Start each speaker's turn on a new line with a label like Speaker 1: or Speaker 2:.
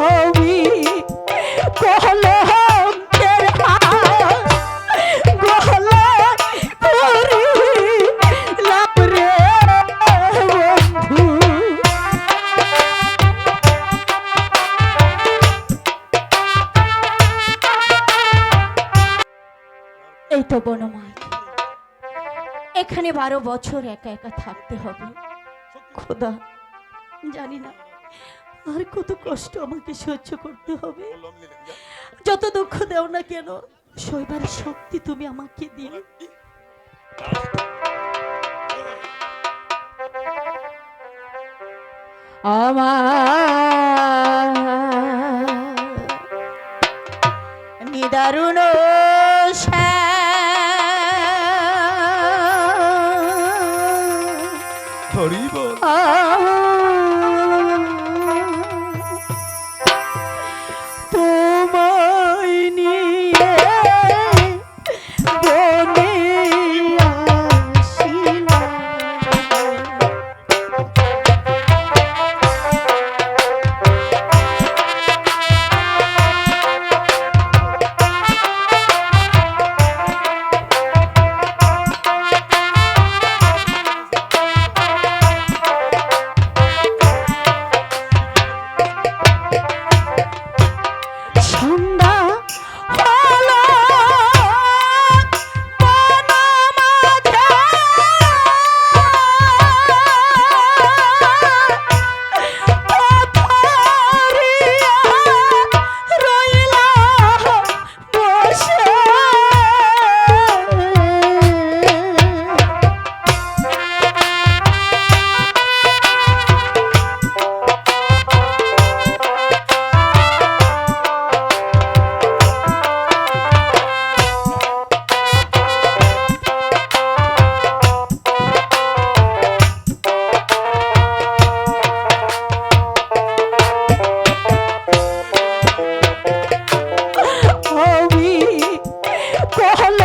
Speaker 1: এই তো বনমাই এখানে বারো বছর একা একা থাকতে হবে। খোদা। জানি না আর কত কষ্ট আমাকে সহ্য করতে হবে। যত দুঃখ দেও না কেন শৈবার শক্তি তুমি আমাকে দিও। নিদারুণ হরিব 我。